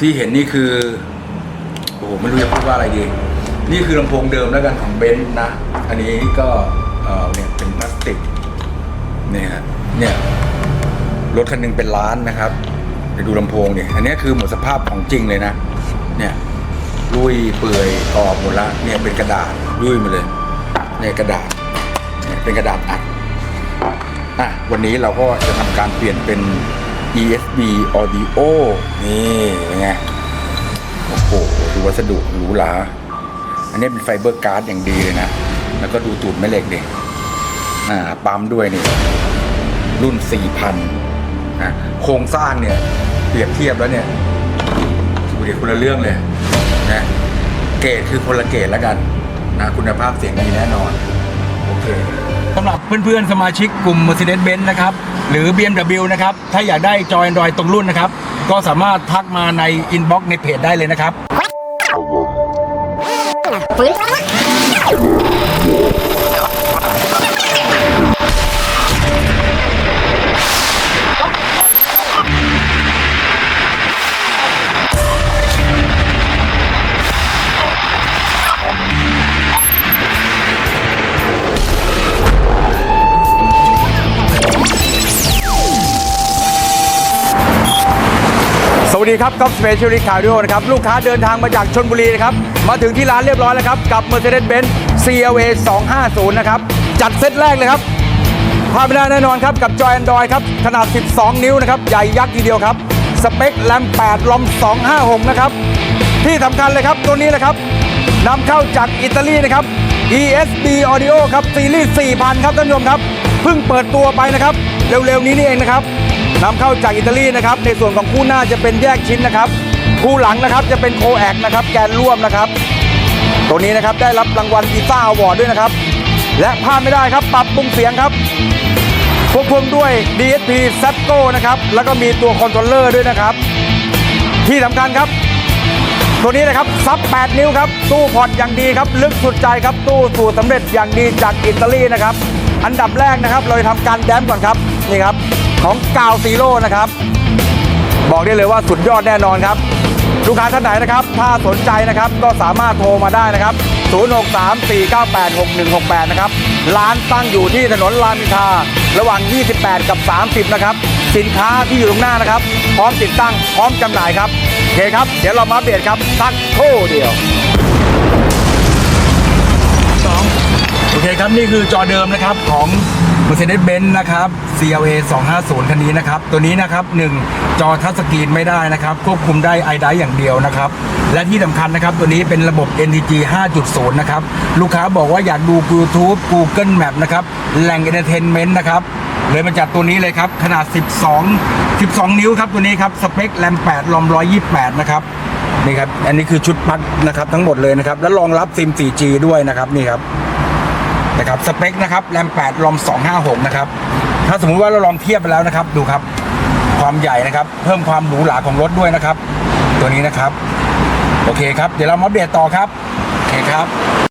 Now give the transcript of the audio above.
ที่เห็นนี่คือ โอ้โหไม่รู้จะพูดว่าอะไรดี นี่คือลำโพงเดิมแล้วกันของเบนซ์นะ อันนี้ก็เออเนี่ยเป็นพลาสติกเนี่ยเนี่ยรถคันหนึงเป็นล้านนะครับเดี๋ยวดูลำโพงเนี่ยอันนี้คือหมดสภาพของจริงเลยนะ เนี่ยลุยเปื่อยออกหมดละเนี่ยเป็นกระดาษลุยมาเลยเนี่ยกระดาษเนี่ยเป็นกระดาษอัดอะวันนี้เราก็จะทำการเปลี่ยนเป็น ESB Audio นี่เป็นไง โอ้โห ดูวัสดุหรูหราอันนี้เป็นไฟเบอร์การ์ดอย่างดีเลยนะ แล้วก็ดูตูดแม่เหล็กดิอ่าปั๊มด้วยนี่ รุ่น 4,000นะโครงสร้างเนี่ย เปรียบเทียบแล้วเนี่ยดูดิคนละเรื่องเลยนะเกรดคือคนละเกรดแล้วกันนะคุณภาพเสียงดีแน่นอน โอเคสำหรับเพื่อนๆ สมาชิกกลุ่ม Mercedes-Benz นะครับ หรือ BMW นะครับ ถ้าอยากได้จอย Android ตรงรุ่นนะครับ ก็สามารถทักมาในอินบ็อกซ์ในเพจได้เลยนะครับส วัสดีครับก๊อฟสเปเชียลิสต์คาร์ดิโอนะครับ ลูกค้าเดินทางมาจากชนบุรีนะครับ มาถึงที่ร้านเรียบร้อยแล้วครับ กับ Mercedes-Benz CLA 250 นะครับ จัดเซตแรกเลยครับพลาดไม่ได้แน่นอนครับ กับจอย Android ครับ ขนาด 12 นิ้วนะครับ ใหญ่ยักษ์ทีเดียวครับ สเปคแรม8ลอม256 นะครับ ที่สำคัญเลยครับตัวนี้นะครับนำเข้าจากอิตาลีนะครับ ESB Audio ครับซีรีส์ 4,000 ครับท่านผู้ชมครับ เพิ่งเปิดตัวไปนะครับ เร็วๆนี้นี่เองนะครับ นำเข้าจากอิตาลีนะครับ ในส่วนของคู่หน้าจะเป็นแยกชิ้นนะครับ คู่หลังนะครับจะเป็นโคแอกนะครับ แกนร่วมนะครับ ตัวนี้นะครับได้รับรางวัลกีตาอวอร์ดด้วยนะครับ และพลาดไม่ได้ครับ ปรับปรุงเสียงครับควบคุมด้วย DSP s a t o นะครับ แล้วก็มีตัวคอนโทรลเลอร์ด้วยนะครับ ที่สำคัญครับ ตัวนี้นะครับ ซับ 8 นิ้วครับ ตู้พอร์ตอย่างดีครับ ลึกสุดใจครับ ตู้สูตรสำเร็จอย่างดีจากอิตาลีนะครับ อันดับแรกนะครับ เราจะทำการแดมก่อนครับ นี่ครับ ของกาวซีโร่นะครับ บอกได้เลยว่าสุดยอดแน่นอนครับ ลูกค้าท่านไหนนะครับ ถ้าสนใจนะครับก็สามารถโทรมาได้นะครับ 0634986168 นะครับ ร้านตั้งอยู่ที่ถนนรามอินทราระหว่าง 28 กับ 30 นะครับ สินค้าที่อยู่ตรงหน้านะครับ พร้อมติดตั้ง พร้อมจำหน่ายครับโอเคครับ เดี๋ยวเรามาอัปเดตครับสักครู่เดียวโอเคครับ นี่คือจอเดิมนะครับของ Mercedes-Benz นะครับ CLA 250 คันนี้นะครับ ตัวนี้นะครับ 1 จอทัชสกรีนไม่ได้นะครับ ควบคุมได้ i d i อย่างเดียวนะครับ และที่สำคัญนะครับ ตัวนี้เป็นระบบ NTG 5.0 นะครับ ลูกค้าบอกว่าอยากดู YouTube Google Map นะครับ แหล่ง Entertainment นะครับเลยมาจัดตัวนี้เลยครับ ขนาด 12 12 นิ้วครับตัวนี้ครับ สเปคแรม 8 ลอม 128 นะครับนี่ครับ อันนี้คือชุดปลั๊กนะครับทั้งหมดเลยนะครับ แล้วรองรับซิม 4G ด้วยนะครับนี่ครับ นะครับสเปคนะครับแรม 8 ลอม 256 นะครับ ถ้าสมมุติว่าเราลองเทียบไปแล้วนะครับ ดูครับความใหญ่นะครับ เพิ่มความหรูหราของรถด้วยนะครับ ตัวนี้นะครับ โอเคครับ เดี๋ยวเรามาอัปเดตต่อครับ โอเคครับ